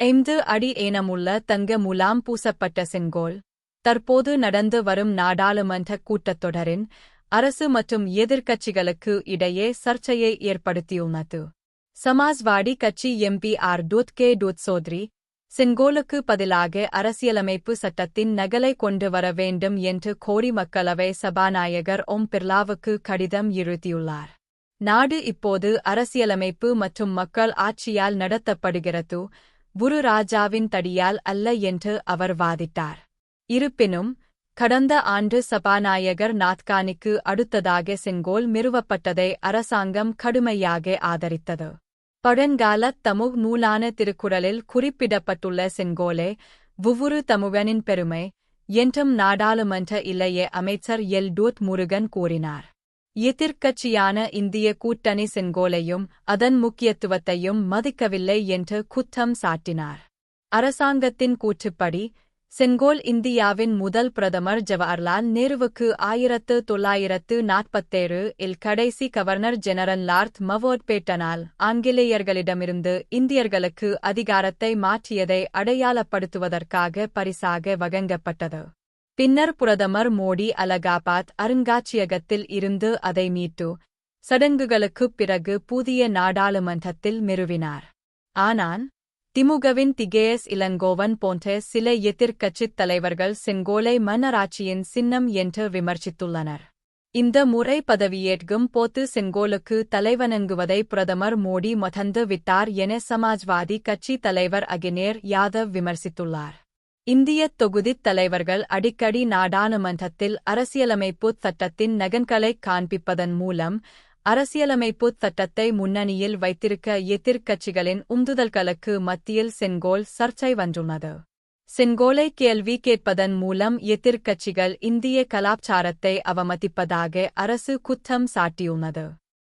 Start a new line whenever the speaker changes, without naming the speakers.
ஐந்து அடி ஏனமுள்ள தங்க முலாம் பூசப்பட்ட செங்கோல். தற்போது நடந்து வரும் நாடாளுமன்ற கூட்டத்தொடரின் அரசு மற்றும் எதிர்க்கட்சிகளுக்கு இடையே சர்ச்சையை ஏற்படுத்தியுள்ளது. சமாஜ்வாடி கட்சி எம்பி ஆர் டூத் கே டூத் சோத்ரி செங்கோலுக்கு பதிலாக அரசியலமைப்பு சட்டத்தின் நகலை கொண்டு வர வேண்டும் என்று கோரி மக்களவை சபாநாயகர் ஓம் பிர்லாவுக்கு கடிதம் எழுதியுள்ளார். நாடு இப்போது அரசியலமைப்பு மற்றும் மக்கள் ஆட்சியால் நடத்தப்படுகிறது. குரு ராஜாவின் தடியால் அல்ல என்று அவர் வாதிட்டார். இருப்பினும் கடந்த ஆண்டு சபாநாயகர் நாத்கானிக்கு அடுத்ததாக செங்கோல் நிறுவப்பட்டதை அரசாங்கம் கடுமையாக ஆதரித்தது. பழங்கால தமுக் நூலான திருக்குறளில் குறிப்பிடப்பட்டுள்ள செங்கோலே ஒவ்வொரு தமுகனின் பெருமை என்றும் நாடாளுமன்ற இளைய அமைச்சர் எல். டூத் முருகன் கூறினார். எதிர்க்கட்சியான இந்திய கூட்டணி செங்கோலையும் அதன் முக்கியத்துவத்தையும் மதிக்கவில்லை என்று குற்றம் சாட்டினார். அரசாங்கத்தின் கூற்றுப்படி செங்கோல் இந்தியாவின் முதல் பிரதமர் ஜவஹர்லால் நேருவுக்கு ஆயிரத்து தொள்ளாயிரத்து நாற்பத்தேழு இல் கடைசி கவர்னர் ஜெனரல் லார்த் மவோட்பேட்டனால் ஆங்கிலேயர்களிடமிருந்து இந்தியர்களுக்கு அதிகாரத்தை மாற்றியதை அடையாளப்படுத்துவதற்காக பரிசாக வழங்கப்பட்டது. பின்னர் பிரதமர் மோடி அலகாபாத் அருங்காட்சியகத்தில் இருந்து அதை மீட்டு சடங்குகளுக்குப் பிறகு புதிய நாடாளுமன்றத்தில் நிறுவினார் ஆனால் திமுகவின் திகேஎஸ் இளங்கோவன் போன்ற சில எதிர்க்கட்சித் தலைவர்கள் செங்கோலை மன்னராட்சியின் சின்னம் என்று விமர்சித்துள்ளனர். இந்த முறை பதவியேற்கும் போத்து செங்கோலுக்கு தலைவணங்குவதை பிரதமர் மோடி மதந்து விட்டார் என சமாஜ்வாதி கட்சி தலைவர் அகினேர் யாதவ் விமர்சித்துள்ளார். இந்திய தொகுதித் தலைவர்கள் அடிக்கடி நாடாளுமன்றத்தில் அரசியலமைப்பு சட்டத்தின் நகன்களை காண்பிப்பதன் மூலம் அரசியலமைப்பு சட்டத்தை முன்னணியில் வைத்திருக்க எதிர்க்கட்சிகளின் உந்துதல்களுக்கு மத்தியில் செங்கோல் சர்ச்சை வந்துள்ளது. செங்கோலை கேள்வி கேட்பதன் மூலம் எதிர்க்கட்சிகள் இந்திய கலாச்சாரத்தை அவமதிப்பதாக அரசு குற்றம் சாட்டியுள்ளது.